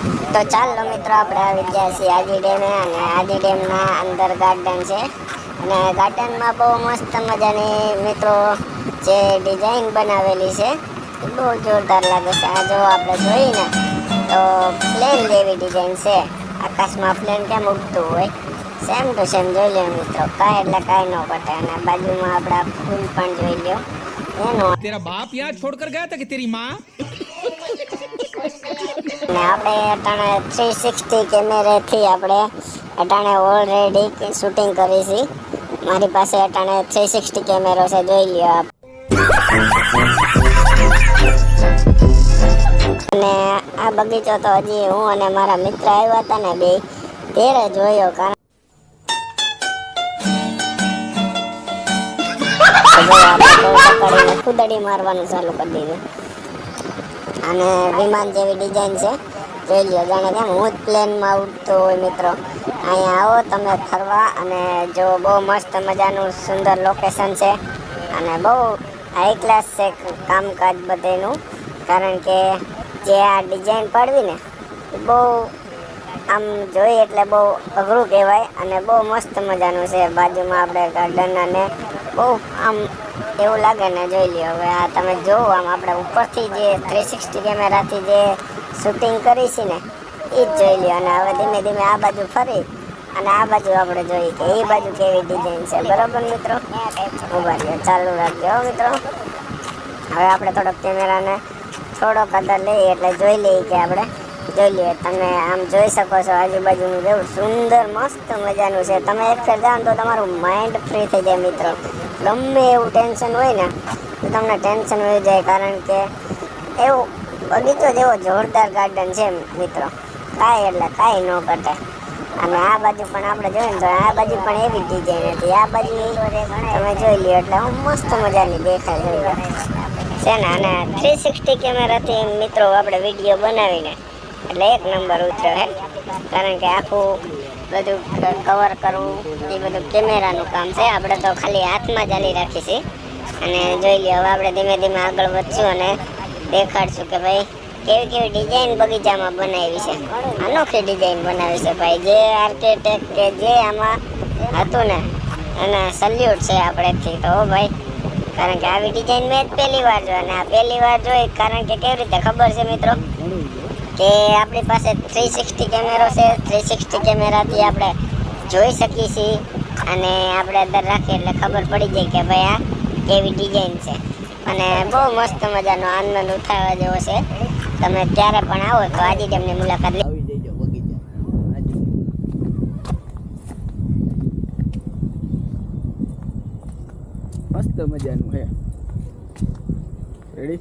તો ચાલો મિત્રો, આપણે આવી ગયા છીએ આજી ડેમે અને આજી ડેમના અંદર ગાર્ડન છે. અને ગાર્ડનમાં બહુ મસ્ત મજાની મિત્રો જે ડિઝાઇન બનાવેલી છે, એ બહુ જોરદાર લાગે છે. આ જો આપણે જોઈને તો પ્લેન જેવી ડિઝાઇન છે. આકાશમાં પ્લેન કેમ ઉગતું હોય? સેમ ટુ સેમ જોઈ લો મિત્રો, કાંઈ એટલે કાંઈ ન પટે અને બાજુમાં આપણા ફૂલ પણ જોઈ લો એનો તેરા બાપ યાદ છોડ ગયા હતા કે તેરી માં? આપણે અટાણે થ્રી સિક્સટી કેમેરેથી આપણે અટાણે ઓલરેડી શૂટિંગ કરી છે. મારી પાસે અટાણે થ્રી સિક્સટી કેમેરો છે, જોઈ લ્યો આપ. અને આ બગીચો તો હજી હું અને મારા મિત્ર આવ્યા હતા ને બે ત્યારે જોયો કારણ કુદડી મારવાનું ચાલુ કરી દીધું. અને વિમાન જેવી ડિઝાઇન છે. જોઈ લો જાણે કેમ હું જ પ્લેનમાં ઉડતો હોય મિત્રો. અહીંયા આવો, તમે ફરવા અને જો બહુ મસ્ત મજાનું સુંદર લોકેશન છે. અને બહુ હાઈ ક્લાસ છે કામકાજ બધેનું. કારણ કે જે આ ડિઝાઇન પાડવી ને બહુ આમ જોઈએ એટલે બહુ અઘરું કહેવાય અને બહુ મસ્ત મજાનું છે. બાજુમાં આપણે ગાર્ડન અને બહુ આમ એવું લાગે ને જોઈ લ્યો, હવે આ તમે જોવો, આમ આપણે ઉપરથી જે થ્રી સિક્સટી કેમેરાથી જે શૂટિંગ કરી છે ને એ જ જોઈ લ્યો. અને હવે ધીમે ધીમે આ બાજુ ફરી, અને આ બાજુ આપણે જોઈએ કે એ બાજુ કેવી ડિઝાઇન છે. બરાબર, મિત્રો? ઊભા રહ્યો, ચાલુ રાખજો મિત્રો. હવે આપણે થોડોક કેમેરાને થોડોક અંદર લઈએ, એટલે જોઈ લઈએ કે આપણે જોઈ લઈએ તમે આમ જોઈ શકો છો, આજુબાજુનું જેવું સુંદર, મસ્ત મજાનું છે. તમે એક ફેર જાઓ તો તમારું માઇન્ડ ફ્રી થઈ જાય મિત્રો. ગમે એવું ટેન્શન હોય ને, તો તમને ટેન્શન હોય જાય, કારણ કે એવું બગીચો જેવો જોરદાર ગાર્ડન છે મિત્રો. કાંઈ એટલે કાંઈ ન ઘટે. અને આ બાજુ પણ આપણે જોઈએ ને તો આ બાજુ પણ એવી ડિઝાઇન હતી. આ બાજુ તમે જોઈ લ્યો એટલે હું મસ્ત મજાની દેખાય છે. ને, અને થ્રી સિક્સટી કેમેરાથી મિત્રો, આપણે વીડિયો બનાવીને. એટલે એક નંબર ઉતર્યો હે. કારણ કે આખું બધું કવર કરવું, એ બધું કેમેરાનું કામ છે. આપણે તો ખાલી હાથમાં ચાલી રાખી છે. અને જોઈ લ્યો, હવે આપણે ધીમે ધીમે આગળ વધશું અને દેખાડશું કે ભાઈ, કેવી કેવી ડિઝાઇન બગીચામાં બનાવી છે. અનોખી ડિઝાઇન બનાવી છે ભાઈ. જે આર્કિટેક્ટ કે જે આમાં હતું ને, એના સલ્યુટ છે આપણેથી તો ભાઈ. કારણ કે આવી ડિઝાઇન મેં જ પહેલી વાર જોઈ અને આ પહેલી વાર જોઈ, કારણ કે કેવી રીતે ખબર છે મિત્રો? કે આપણી પાસે થ્રી સિક્સટી કેમેરો છે. થ્રી સિક્સટી કેમેરાથી આપણે જોઈ શકીએ છીએ અને આપણે અંદર રાખીએ એટલે ખબર પડી જાય કે ભાઈ આ કેવી ડિઝાઇન છે. અને બહુ મસ્ત મજાનો આનંદ ઉઠાવવા જેવો છે. તમે ક્યારે પણ આવો તો આજે તેમની મુલાકાત લે. મસ્ત મજાનું હે. રેડી